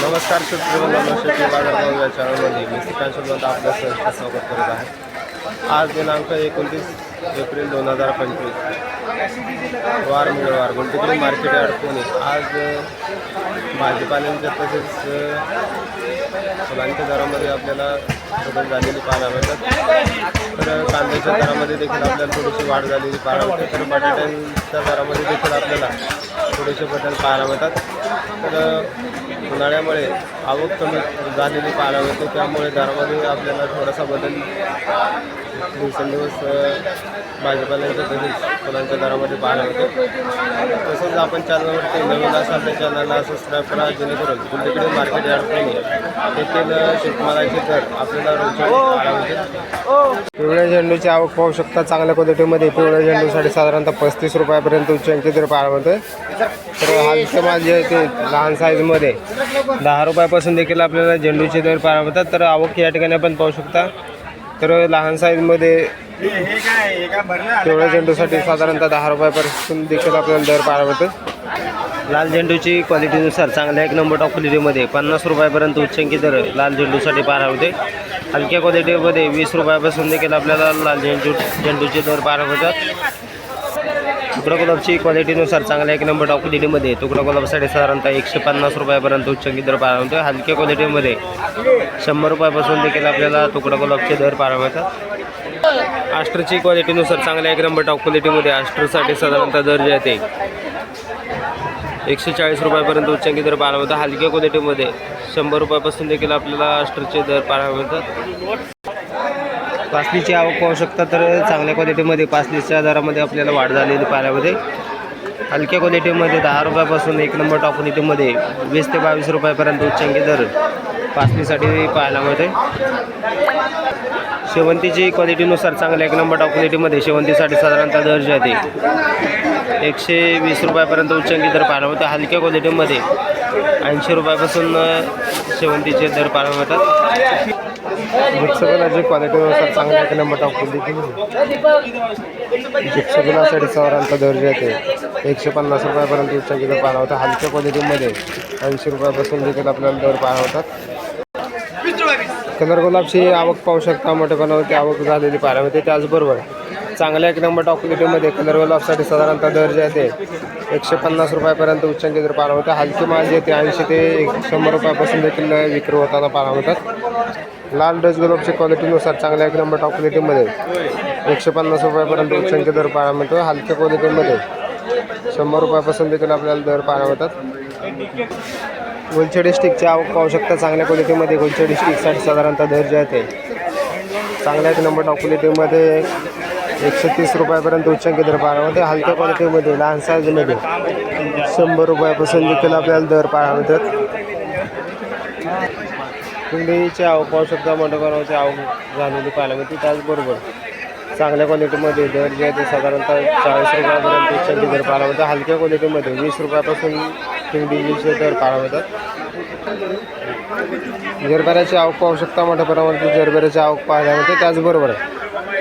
नमस्कार शेतकरी बंधूंनो, शेती बाजारभाव या चॅनलमध्ये. मी श्रीकांत शोधवंत आपल्या सहर्ष स्वागत करत आहे. आज दिनांक एकोणतीस एप्रिल दोन हजार पंचवीस. वार मंगळवार गुंटेकरी मार्केट यार्ड पुणे. आज भाजीपाल्यांच्या तसेच फुलांच्या दरामध्ये आपल्याला बदल झालेली पाहायला मिळतात. तर कांद्याच्या दरामध्ये देखील आपल्याला थोडीशी वाढ झालेली पाहायला मिळते. तर बटाट्यांच्या दरामध्ये देखील आपल्याला थोडेसे बदल पाहायला मिळतात. तर उन्हाळ्यामुळे आवक कमी झालेली पाहायला मिळते. त्यामुळे दरामध्ये आपल्याला थोडासा बदल दिवसेंदिवस भाजपाला तसेच फुलांच्या दरामध्ये पाहायला मिळतो तसंच आपण चॅनलवरती नवीन असाल त्या चॅनलला सबस्क्राईब करा जेणेकरून तुमच्याकडे मार्केट यार्ड पुणे तेथील शेतमालाचे दर आपल्याला रोजगार पिवळ्या झेंडूची आवक पाहू शकता चांगल्या क्वालिटीमध्ये. पिवळ्या झेंडूसाठी साधारणतः पस्तीस रुपयापर्यंत उच्चांकी दर पाहायला तर हलके माल जे आहे ते लहान साईजमध्ये दहा रुपयापासून देखील आपल्याला झेंडूचे दर पाहायला मिळतात. तर आवक या ठिकाणी आपण पाहू शकता. तर लहान साईजमध्ये पिवळ्या झेंडूसाठी साधारणतः दहा रुपयापासून देखील आपल्याला दर पाहायला मिळतो लाल झेंडूची क्वालिटीनुसार चांगल्या एक नंबर टॉप क्वालिटीमध्ये पन्नास रुपयापर्यंत उच्चंकी दर लाल झेंडूसाठी पाहायला होते हलक्या क्वालिटीमध्ये वीस रुपयापासून देखील आपल्याला लाल झेंडू झेंडूचे दर पाहायला मिळतात. तुकडा गुलाबची क्वालिटीनुसार चांगल्या एक नंबर टॉप दिलीमध्ये तुकडा गुलाबसाठी साधारणतः एकशे पन्नास रुपयापर्यंत उच्चांकी दर पाहायला मिळतो हलक्या क्वालिटीमध्ये शंभर रुपयापासून देखील आपल्याला तुकडा गुलाबचे दर पाहायला मिळतात. आस्ट्रची क्वालिटीनुसार चांगल्या एक नंबर टॉप क्वालिटीमध्ये आस्ट्रसाठी साधारणतः दर जे आहे एकशे चाळीस रुपयापर्यंत उच्चांकी दर पाहायला मिळतात. हलक्या क्वालिटीमध्ये शंभर रुपयापासून देखील आपल्याला आस्टरचे दर पाहायला मिळतात. पासलीची आवक पाहू शकता तर चांगल्या क्वालिटीमध्ये पासलीच्या दरामध्ये आपल्याला वाढ झालेली पाहायला हलक्या क्वालिटीमध्ये दहा रुपयापासून एक नंबर टॉप क्वालिटीमध्ये वीस ते बावीस रुपयापर्यंत उच्चांकी दर पासलीसाठी पाहायला मिळते शेवंतीची क्वालिटीनुसार चांगल्या एक नंबर टॉप क्वालिटीमध्ये शेवंतीसाठी साधारणतः दर जे आहे ते एकशे वीस रुपयापर्यंत उच्चांकी दर पाहायला मिळते हलक्या क्वालिटीमध्ये ऐंशी रुपयापासून शेवंतीचे दर पाहायला मिळतात. जिप्सगुलाची क्वालिटीनुसार चांगल्या एक नंबर टॉप क्वालिटी जिप्सगुलासाठी साधारणतः दर जे आहे ते एकशे पन्नास रुपयापर्यंत उच्चांकी दर पाहायला होता. हलक्या क्वालिटीमध्ये ऐंशी रुपयापासून देखील आपल्याला दर पाहायला होतात. कलर गुलाबची आवक पाहू शकता मोठेपणावरती आवक झालेली पाहायला मिळते. त्याचबरोबर चांगल्या एक नंबर टॉप क्वालिटीमध्ये कलर ऑफसाठी साधारणतः दर्जा येते. एकशे पन्नास रुपयापर्यंत उच्चांकी दर पाहायला होता. हलकी माल जे ते ऐंशी ते एक शंभर रुपयापासून देखील विक्री होताना पाहायला होतात. लाल डच गुलाबची क्वालिटीनुसार चांगल्या एक नंबर टॉप क्वालिटीमध्ये एकशे पन्नास रुपयापर्यंत उच्चांकी दर पाहायला मिळतो हलक्या क्वालिटीमध्ये शंभर रुपयापासून देखील आपल्याला दर पाहायला होतात. गुलछडी स्टिकची आवक पाहू शकता. चांगल्या क्वालिटीमध्ये गुलछडी स्टिकसाठी साधारणतः दर्जा येते. चांगल्या एक नंबर टॉप क्वालिटीमध्ये एकशे तीस रुपयापर्यंत उच्चांकी दर पाहायला हलक्या क्वालिटीमध्ये लहान साईजमध्ये शंभर रुपयापासून देखील आपल्याला दर पाहायला मिळतात. कुंडीची आवक पाहू शकता मोठ्या प्रमाणाची आवक झालेली पाहायला मिळते. त्याचबरोबर चांगल्या क्वालिटीमध्ये दर जे आहे ते साधारणतः चाळीस रुपयापर्यंत उच्चांकी दर पाहायला मिळतात. हलक्या क्वालिटीमध्ये वीस रुपयापासून किंगडीचे दर पाहायला मिळतात. जरबेराची आवक पाहू शकता मोठ्या प्रमाणात जरबऱ्याची आवक पाहायला मिळते. त्याचबरोबर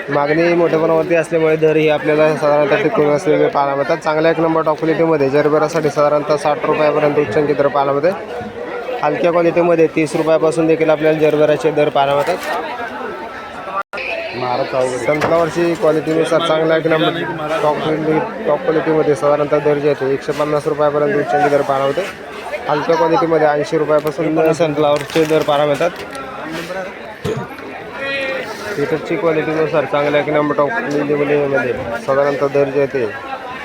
मागणी मोठ्या प्रमाणावरती असल्यामुळे दर ही आपल्याला साधारणतः टिकून असलेले पाहायला मिळतात. चांगल्या एक नंबर टॉप क्वालिटीमध्ये जरबेरासाठी साधारणतः साठ रुपयापर्यंत उच्चांकी दर पाहायला मिळते. हलक्या क्वालिटीमध्ये तीस रुपयापासून देखील आपल्याला जरबेराचे दर पाहायला मिळतात. सनफ्लावरची क्वालिटीनुसार चांगल्या एक नंबर टॉप क्वालिटी टॉप क्वालिटीमध्ये साधारणतः दर जे आहे एकशे पन्नास रुपयापर्यंत उच्चांकी दर पाहायला मिळते. हलक्या क्वालिटीमध्ये ऐंशी रुपयापासून सनफ्लावरचे दर पाहायला मिळतात. ट्विटरची क्वालिटीनुसार चांगल्या एक नंबर टॉप क्वालिटीमध्ये साधारणतः दर जे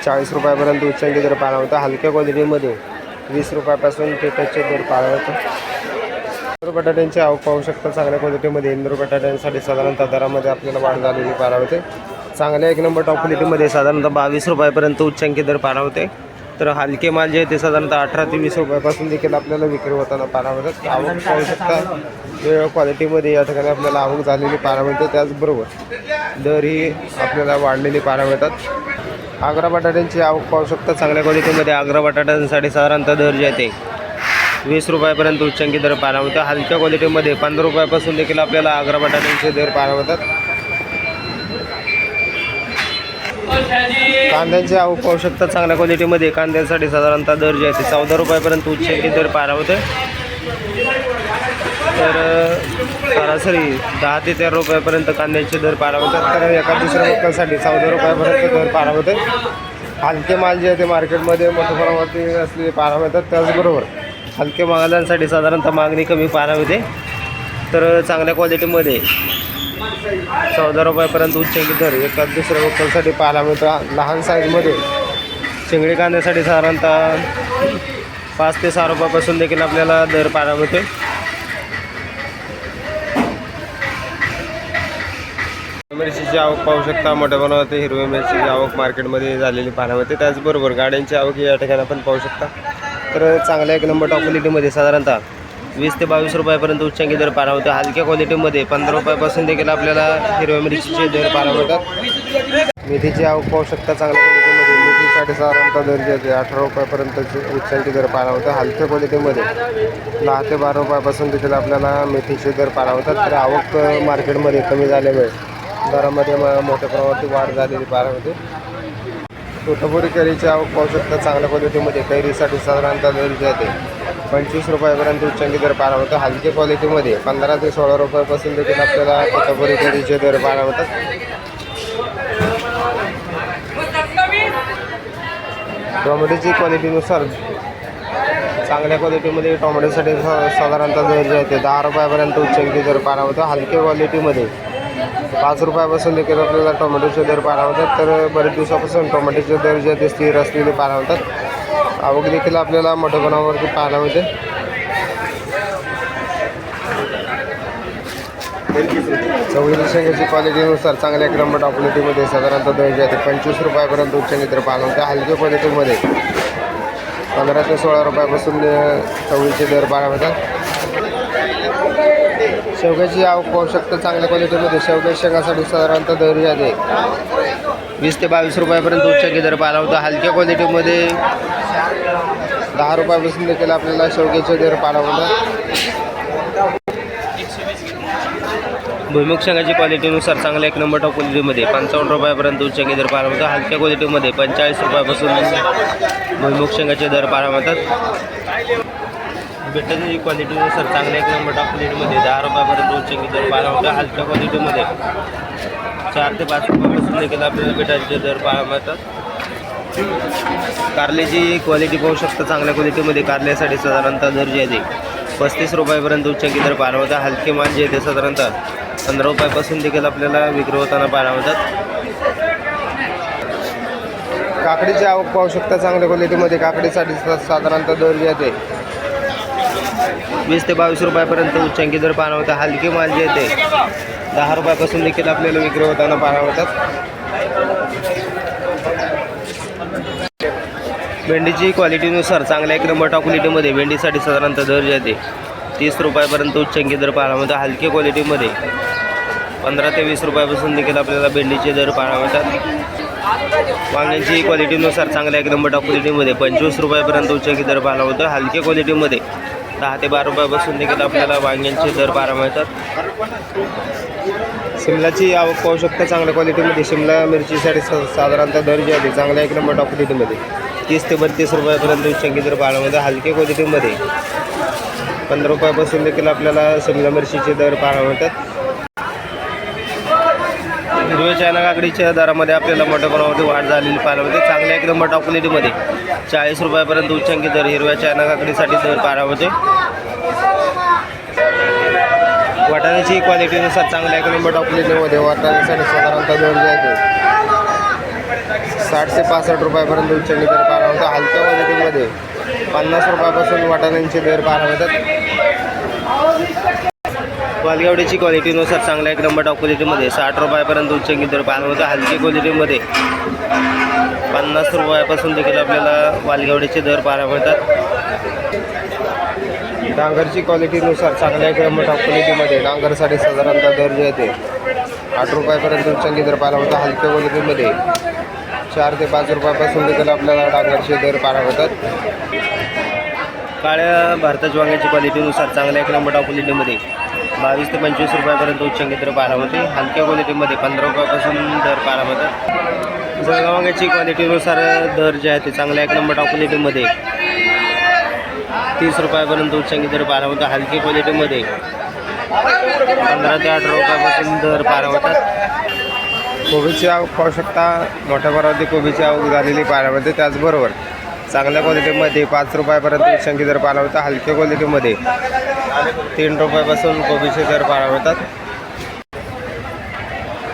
चाळीस रुपयापर्यंत उच्चांकी दर पाळला होता हलक्या क्वालिटीमध्ये वीस रुपयापासून ट्विटरचे दर पाळला होता. इंदूर बटाट्यांची आवक पाहू शकता चांगल्या क्वालिटीमध्ये इंदूर बटाट्यांसाठी साधारणतः दरामध्ये आपल्याला वाढ झालेली पाहायला होते चांगल्या एक नंबर टॉप क्वालिटीमध्ये साधारणतः बावीस रुपयापर्यंत उच्चांकी दर पाहायला होते तर हलके माल जे आहे ते साधारणतः अठरा ते वीस रुपयापासून देखील आपल्याला विक्री होताना पाहायला मिळतात. आवक पाहू शकता. वेगवेगळ्या क्वालिटीमध्ये या ठिकाणी आपल्याला आवक झालेली पाहायला मिळते. त्याचबरोबर दर ही आपल्याला वाढलेली पाहायला मिळतात. आग्रा बटाट्यांची आवक पाहू शकता. चांगल्या क्वालिटीमध्ये आग्रा बटाट्यांसाठी साधारणतः दर जे आहे ते वीस रुपयापर्यंत उच्चांकी दर पाहायला मिळतात हलक्या क्वालिटीमध्ये पंधरा रुपयापासून देखील आपल्याला आग्रा बटाट्यांचे दर पाहायला मिळतात. कांद्यांची आवक पाहू शकता चांगल्या क्वालिटीमध्ये कांद्यांसाठी साधारणतः दर जे आहे ते चौदा रुपयापर्यंत उच्चांकी दर पारा होते तर सरासरी दहा ते तेरा रुपयापर्यंत कांद्याचे दर पारावतात तर एका दुसऱ्या लोकांसाठी चौदा रुपयापर्यंत दर पारा होते हलके माल जे आहे ते मार्केटमध्ये मोठ्या प्रमाणावरती असलेले पारावतात त्याचबरोबर हलके मालांसाठी साधारणतः मागणी कमी पारावते तर चांगल्या क्वालिटीमध्ये चौदा रुपयापर्यंत उच्च दर एका दुसऱ्या लोकांसाठी पाहायला मिळतो लहान साईजमध्ये चिंगडी कांद्यासाठी साधारणतः पाच ते सहा रुपयापासून देखील आपल्याला दर पाहायला मिळतो मिरचीची आवक पाहू शकता. मोठ्या प्रमाणात हिरवी मिरचीची आवक मार्केटमध्ये झालेली पाहायला मिळते. त्याचबरोबर गाड्यांची आवक या ठिकाणी आपण पाहू शकता. तर चांगल्या एक नंबर टॉप क्वालिटीमध्ये साधारणतः वीस ते बावीस रुपयापर्यंत उच्चांकी दर पारा होते हलक्या क्वालिटीमध्ये पंधरा रुपयापासून देखील आपल्याला हिरव्या मिरचीचे दर पारा होतात मेथीची आवक पाहू शकता चांगल्या क्वालिटीमध्ये मेथीसाठी साडेसहा दर आहे अठरा रुपयापर्यंत उच्चांकी दर पारा होतं हलक्या क्वालिटीमध्ये दहा ते बारा रुपयापासून देखील आपल्याला मेथीचे दर पारा होतात तर आवक मार्केटमध्ये कमी झाल्यामुळे दरामध्ये मोठ्या प्रमाणात वाढ झालेली पारा होते तोतापुरी कैरीची आवक पाहू शकता चांगल्या क्वालिटीमध्ये कैरीसाठी साधारणतः दर्जा येते पंचवीस रुपयापर्यंत उच्चांकी दर पाहायला होतं हलकी क्वालिटीमध्ये पंधरा ते सोळा रुपयापासून देखील आपल्याला तोतापुरी दर पाहायला होतात टोमॅटोची क्वालिटीनुसार चांगल्या क्वालिटीमध्ये टोमॅटोसाठी साधारणतः दर जे आहे दहा रुपयापर्यंत उच्चांकी दर पाहायला होतं हलक्या क्वालिटीमध्ये पाच रुपयापासून देखील आपल्याला टोमॅटोचे दर पाहायला होतात तर बरेच दिवसापासून टोमॅटोचे दर जे ते स्थिर असलेले पाहायला होतात आवक देखील आपल्याला मोठ्या प्रमाणावरती पाहायला होते चवळीच्या शेंगाची क्वालिटीनुसार चांगल्या एक क्वालिटीमध्ये साधारणतः दोनशे आहे ते पंचवीस रुपयापर्यंत उच्चांकी दर पाहायला होते हलक्या क्वालिटीमध्ये पंधरा ते सोळा रुपयापासून चवळीचे दर पाहायला होतात शेवग्याची आवक पाहू शकता चांगल्या क्वालिटीमध्ये शेवग्या शेंगासाठी साधारणतः दर जे ते वीस ते बावीस रुपयापर्यंत उच्चांकी दर पाहिला होता हलक्या क्वालिटीमध्ये दहा रुपयापासून देखील आपल्याला शेवग्याचे दर पाहिला भुईमुग शेंगाची क्वालिटीनुसार चांगल्या एक नंबर टॉप क्वालिटीमध्ये पंचावन्न रुपयापर्यंत शेंगे दर पाहिला होता हलक्या क्वालिटीमध्ये पंचेचाळीस रुपयापासून भुईमुग शेंगाचे दर पाहायला मिळतात. बेटाची क्वालिटीनुसार चांगल्या एक नंबर टॉप क्वालिटीमध्ये दहा रुपयापर्यंत शेंगे दर पाहायला होता हलक्या क्वालिटीमध्ये चार ते पाच रुपयापासून देखील आपल्याला बेटाचे दर पाहायला मिळतात. कारल्याची क्वालिटी पाहू शकता चांगल्या क्वालिटीमध्ये कारल्यासाठी साधारणतः दर जे आहे ते. पस्तीस रुपयापर्यंत उच्चांकी दर पाहायला होता हलके माल जे आहे ते साधारणतः पंधरा रुपयापासून देखील आपल्याला विक्री होताना पाहायला होतात काकडीची आवक पाहू शकता चांगल्या क्वालिटीमध्ये काकडीसाठी साधारणतः दर जे आहे ते. वीस ते बावीस रुपयापर्यंत उच्चांकी दर पाहायला होता हलके माल जे आहे ते दहा रुपयापासून देखील आपल्याला विक्री होताना पाहायला होतात भेंडीची क्वालिटीनुसार चांगल्या एक नंबर टॉप क्वालिटीमध्ये भेंडीसाठी साधारणतः दर जे आहे तीस रुपयापर्यंत उच्चंकी दर पाहायला मिळतात. हलक्या क्वालिटीमध्ये पंधरा ते वीस रुपयापासून देखील आपल्याला भेंडीचे दर पाहायला मिळतात. वांग्याची क्वालिटीनुसार चांगल्या एक नंबर टॉप क्वालिटीमध्ये पंचवीस रुपयापर्यंत उच्चंकी दर पाहायला मिळतो. हलक्या क्वालिटीमध्ये दहा ते बारा रुपयापासून देखील आपल्याला वांग्यांचे दर पाहायला मिळतात. शिमलाची आवक पाहू शकता चांगल्या क्वालिटीमध्ये. शिमला मिरचीसाठी सा साधारणतः दर जे आहे चांगल्या एक नंबर टॉप क्वालिटीमध्ये. तीस ते बत्तीस रुपयापर्यंत उच्चांकी दर पाहायला हलके क्वालिटीमध्ये. पंधरा रुपयापासून देखील आपल्याला शिमला मिरचीचे दर पाहायला मिळतात. हिरव्या चायना काकडीच्या दरामध्ये आपल्याला मोठ्या प्रमाणामध्ये वाढ झालेली पाहायला मिळते. चांगल्या एक नंबर टॉप क्वालिटीमध्ये. चाळीस रुपयापर्यंत उच्चांकी दर हिरव्या चायना काकडीसाठी दर पाहायला मिळते. वाटाण्याची क्वालिटीनुसार चांगल्या एक नंबर टॉप क्वालिटीमध्ये वाटाण्यासाठी साधारणतः दर जे आहे साठ ते पासष्ट रुपयापर्यंत उच्चांनी दर पाहायला मिळतो हलक्या क्वालिटीमध्ये पन्नास रुपयापासून वाटाण्यांचे दर पाहायला मिळतात वालगावडीची क्वालिटीनुसार चांगल्या एक नंबर टॉप क्वालिटीमध्ये साठ रुपयापर्यंत उच्चांकी दर पाहायला होतं. हलकी क्वालिटीमध्ये पन्नास रुपयापासून देखील आपल्याला वालगावडीचे दर पाहायला मिळतात डांगरची क्वालिटीनुसार चांगल्या एक नंबर टॉप क्वालिटीमध्ये डांगरसाठी साधारणतः दर जे आहे ते आठ रुपयापर्यंत उच्चांकी दर पाहायला होता. हलक्या क्वालिटीमध्ये चार ते पाच रुपयापासून देखील आपल्याला डांगरचे दर पारा होतात काळ्या भारताच्या वांग्याची क्वालिटीनुसार चांगल्या एक नंबर टॉप क्वालिटीमध्ये बावीस ते पंचवीस रुपयापर्यंत उच्चांकी दर पारा होते हलक्या क्वालिटीमध्ये पंधरा रुपयापासून दर पारा होतात जळगाव वांग्याची क्वालिटीनुसार दर जे आहे ते चांगल्या एक नंबर टॉप क्वालिटीमध्ये तीस रुपयापर्यंत उच्चांकी दर पारा होता हलकी क्वालिटीमध्ये पंधरा ते अठरा रुपयापासून दर पारा होतात कोबीची आवक पाहू शकता. मोठ्या प्रमाणात कोबीची आवक झालेली पाण्यामध्ये. त्याचबरोबर चांगल्या क्वालिटीमध्ये पाच रुपयापर्यंत शंकी दर पाहायला मिळतात हलक्या क्वालिटीमध्ये तीन रुपयापासून कोबीचे दर पाहायला होतात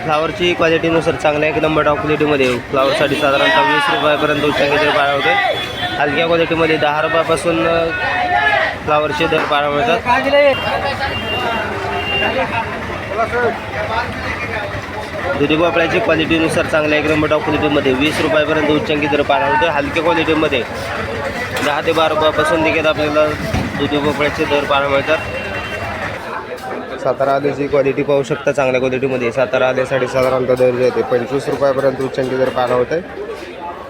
फ्लावरची क्वालिटीनुसार चांगल्या एक नंबर टॉप क्वालिटीमध्ये फ्लावरसाठी साधारणतः वीस रुपयापर्यंत उच्चांकी दर पाहायला होते हलक्या क्वालिटीमध्ये दहा रुपयापासून फ्लावरचे दर पाहायला मिळतात. दुधी भोपळ्याची क्वालिटीनुसार चांगल्या एक नंबर टॉप क्वालिटीमध्ये वीस रुपयापर्यंत उच्चांकी दर पाहायला होते हलक्या क्वालिटीमध्ये दहा ते बारा रुपयापासून देखील आपल्याला दुधी भोपळ्याचे दर पाहायला मिळतात. सातारा आल्याची क्वालिटी पाहू शकता. चांगल्या क्वालिटीमध्ये सातारा आल्यासाठी साधारणतः दर जे येते पंचवीस रुपयापर्यंत उच्चांकी दर पाहायला होते.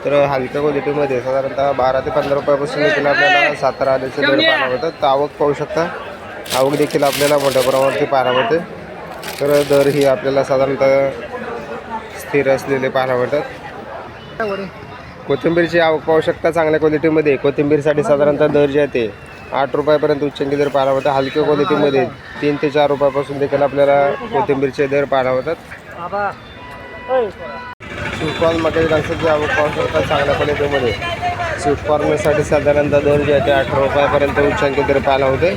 तर हलक्या क्वालिटीमध्ये साधारणतः बारा ते पंधरा रुपयापासून देखील आपल्याला सातारा आल्याचे दर पाहायला होतात तर आवक पाहू शकता. आवक देखील आपल्याला मोठ्या प्रमाणावरती पाहायला होते तर दर ही आपल्याला साधारणतः स्थिर असलेले पाहायला मिळतात. कोथिंबीरची आवक पाहू शकता चांगल्या क्वालिटीमध्ये कोथिंबीरसाठी साधारणतः दर जे आहे ते आठ रुपयापर्यंत उच्चंकी दर पाहायला होता हलक्या क्वालिटीमध्ये तीन ते चार रुपयापासून देखील आपल्याला कोथिंबीरचे दर पाहायला होतात स्वीटकॉर्न मक्याची कणसाची आवक पाहू शकता चांगल्या क्वालिटीमध्ये स्वीटकॉर्नसाठी साधारणतः दर जे आहे ते अठरा रुपयापर्यंत उच्चांकी दर पाहायला होते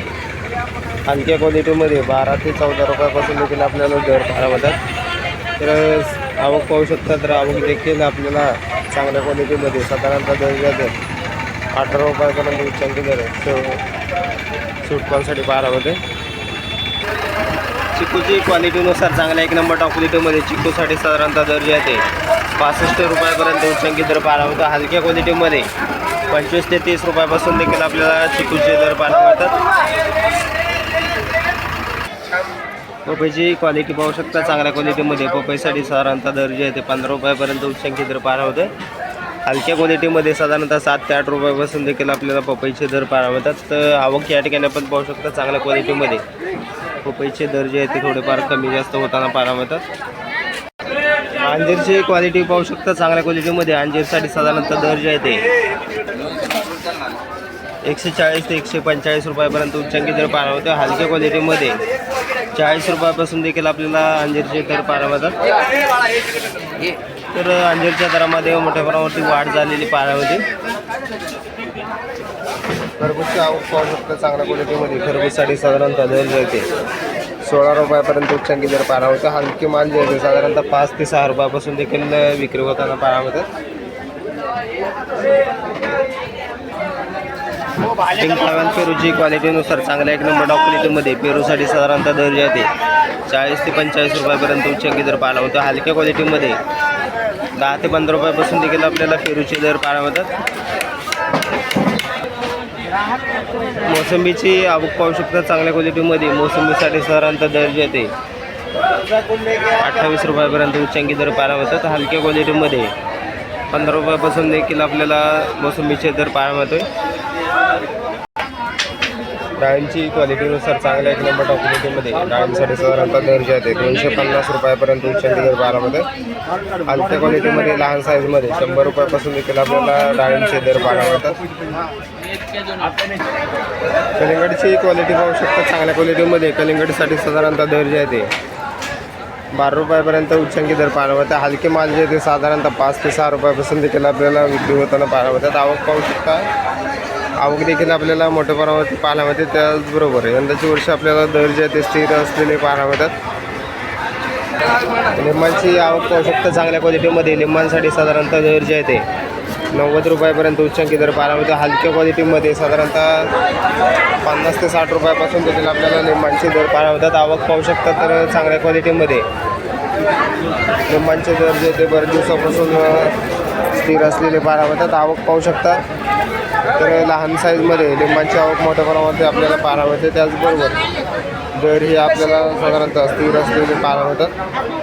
हलक्या क्वालिटीमध्ये बारा ते चौदा रुपयापासून देखील आपल्याला दर पाहायला होतात तर आवक पाहू शकता तर आवक देखील आपल्याला चांगल्या क्वालिटीमध्ये साधारणतः दर आहे अठरा रुपयापर्यंत उच्चांकी दर स्वीटकॉर्नसाठी पाहायला होते चिकूची क्वालिटीनुसार चांगल्या एक नंबर टॉप क्वालिटीमध्ये चिकूसाठी साधारणतः दर्जा येते आहे. पासष्ट रुपयापर्यंत उच्चांकी दर पाहायला होतं हलक्या क्वालिटीमध्ये पंचवीस ते तीस रुपयापासून देखील आपल्याला चिकूचे दर पाहायला मिळतात पपईची क्वालिटी पाहू शकता चांगल्या क्वालिटीमध्ये पपईसाठी साधारणतः दर्जा येते आहे ते पंधरा रुपयापर्यंत उच्चांकी दर पार होते हलक्या क्वालिटीमध्ये साधारणतः सात ते आठ रुपयापासून देखील आपल्याला पपईचे दर पार मिळतात तर आवक या ठिकाणी आपण पाहू शकता चांगल्या क्वालिटीमध्ये पपईचे दर जे आहेत ते थोडेफार कमी जास्त होताना पारा मिळतात अंजीरची क्वालिटी पाहू शकता चांगल्या क्वालिटीमध्ये अंजीरसाठी साधारणतः दर जे आहे ते. एकशे चाळीस ते एकशे पंचेचाळीस रुपयापर्यंत उच्चांकी दर पाहायला होते हलक्या क्वालिटीमध्ये चाळीस रुपयापासून देखील आपल्याला अंजीरचे दर पाहायला होतात. तर अंजीरच्या दरामध्ये मोठ्या प्रमाणावरती वाढ झालेली पाहायला होती खरबूजची आवक पाहू शकता चांगल्या क्वालिटीमध्ये. खरबूजसाठी साधारणतः दर जाते सोळा रुपयापर्यंत उच्चांकी दर पारावतं होता हलकी माल जे आहे साधारणतः पाच ते सहा रुपयापासून देखील विक्री होताना पाहायला पिंक पेरूची क्वालिटीनुसार चांगल्या एक नंबर डॉक पेरूसाठी साधारणतः दर येते चाळीस ते पंचेचाळीस रुपयापर्यंत उच्चांकी दर पाहायला होता. हलक्या क्वालिटीमध्ये दहा ते पंधरा रुपयापासून देखील आपल्याला पेरूचे दर पाहायला होतात मोसंबीची आवक पाहू शकता चांगल्या क्वालिटीमध्ये मोसंबीसाठी साधारणतः दर येते अठ्ठावीस रुपयापर्यंत उच्चांकी दर पाहायला मिळतात. हलक्या क्वालिटीमध्ये पंधरा रुपयापासून देखील आपल्याला मोसंबीचे दर पाहायला आहे डाळींची क्वालिटीनुसार चांगल्या एक नंबर टॉप क्वालिटीमध्ये डाळींसाठी साधारणतः दर्जा येते. दोनशे पन्नास रुपयापर्यंत चंदीगड दर पाहायला मिळतात हलक्या क्वालिटीमध्ये लहान साईजमध्ये शंभर रुपयापासून देखील आपल्याला डाळींचे दर बारा मिळतात. कलिंगडची क्वालिटी पाहू शकता. चांगल्या क्वालिटीमध्ये कलिंगडसाठी साधारणतः दर्जा येते. बारा रुपयापर्यंत उच्चांकी दर पाहायला मिळतात. हलके माल जे आहे ते साधारणतः पाच ते सहा रुपयापासून देखील आपल्याला विक्री होताना पाहायला मिळतात. आवक पाहू शकता. आवक देखील आपल्याला मोठ्या प्रमाणावरती पाहायला मिळते. त्याचबरोबर यंदाची वर्ष आपल्याला दर जे ते स्थिर असलेले पाहायला मिळतात. लिंबांची आवक पाहू शकता चांगल्या क्वालिटीमध्ये लिंबांसाठी साधारणतः दर जे आहे ते नव्वद रुपयापर्यंत उच्चांकी दर पाहायला मिळतो. हलक्या क्वालिटीमध्ये साधारणतः पन्नास ते साठ रुपयापासून देखील आपल्याला लिंबांचे दर पाहायला मिळतात. आवक पाहू शकता तर चांगल्या क्वालिटीमध्ये लिंबांचे दर जे ते बरेच दिवसापासून स्थिर असलेले पारावतात आवक पाहू शकता. तर लहान साईजमध्ये लिंबांची आवक मोठ्या प्रमाणामध्ये आपल्याला पारा मिळते. त्याचबरोबर दर ही आपल्याला साधारणतः स्थिर असलेले पाहायला मिळतात.